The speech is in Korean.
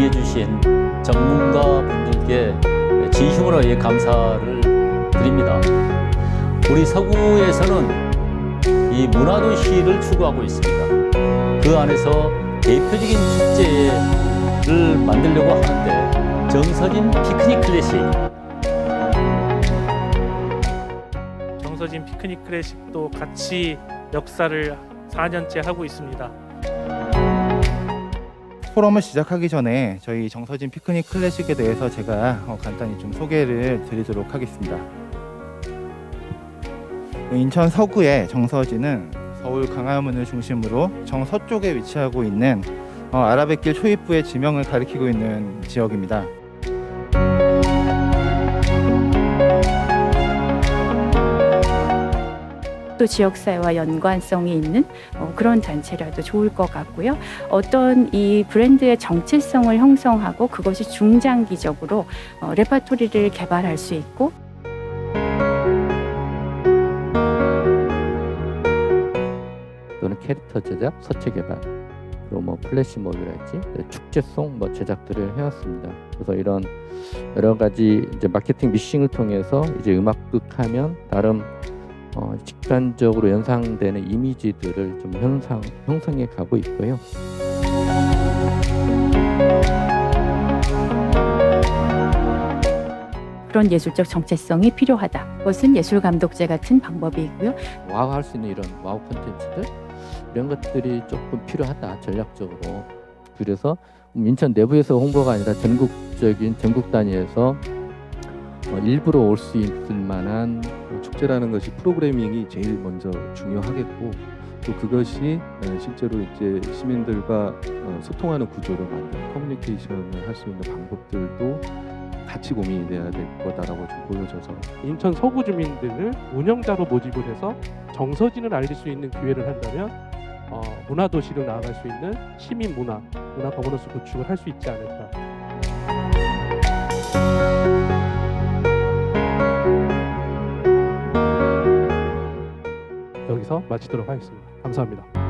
해주신 전문가 분들께 진심으로 예, 감사를 드립니다. 우리 서구에서는 이 문화도시를 추구하고 있습니다. 그 안에서 대표적인 축제를 만들려고 하는데 정서진 피크닉 클래식 정서진 피크닉 클래식도 같이 역사를 4년째 하고 있습니다. 포럼을 시작하기 전에 저희 정서진 피크닉 클래식에 대해서 제가 어, 간단히 좀 소개를 드리도록 하겠습니다. 인천 서구의 정서진은 서울 강화문을 중심으로 정서쪽에 위치하고 있는 어, 아라뱃길 초입부의 지명을 가리키고 있는 지역입니다. 또 지역사회와 연관성이 있는 어, 그런 단체라도 좋을 것 같고요. 어떤 이 브랜드의 정체성을 형성하고 그것이 중장기적으로 어, 레파토리를 개발할 수 있고 또는 캐릭터 제작, 서체 개발, 그리고 뭐 플래시몹이랄지 축제송 뭐 제작들을 해왔습니다. 그래서 이런 여러 가지 이제 마케팅 미싱을 통해서 이제 음악극 하면 나름 어, 직관적으로 연상되는 이미지들을 좀 형상 형성해 가고 있고요. 그런 예술적 정체성이 필요하다. 그것은 예술 감독제 같은 방법이고요. 와우 할 수 있는 이런 와우 콘텐츠들 이런 것들이 조금 필요하다 전략적으로 그래서 인천 내부에서 홍보가 아니라 전국적인 전국 단위에서 어, 일부러 올 수 있을 만한 축제라는 것이 프로그래밍이 제일 먼저 중요하겠고 또 그것이 어, 실제로 이제 시민들과 어, 소통하는 구조를 만든 커뮤니케이션을 할 수 있는 방법들도 같이 고민이 돼야 될 거다라고 좀 보여져서 인천 서구 주민들을 운영자로 모집을 해서 정서진을 알릴 수 있는 기회를 한다면 어, 문화 도시로 나아갈 수 있는 시민 문화, 문화 거버넌스 구축을 할 수 있지 않을까. 마치도록 하겠습니다. 감사합니다.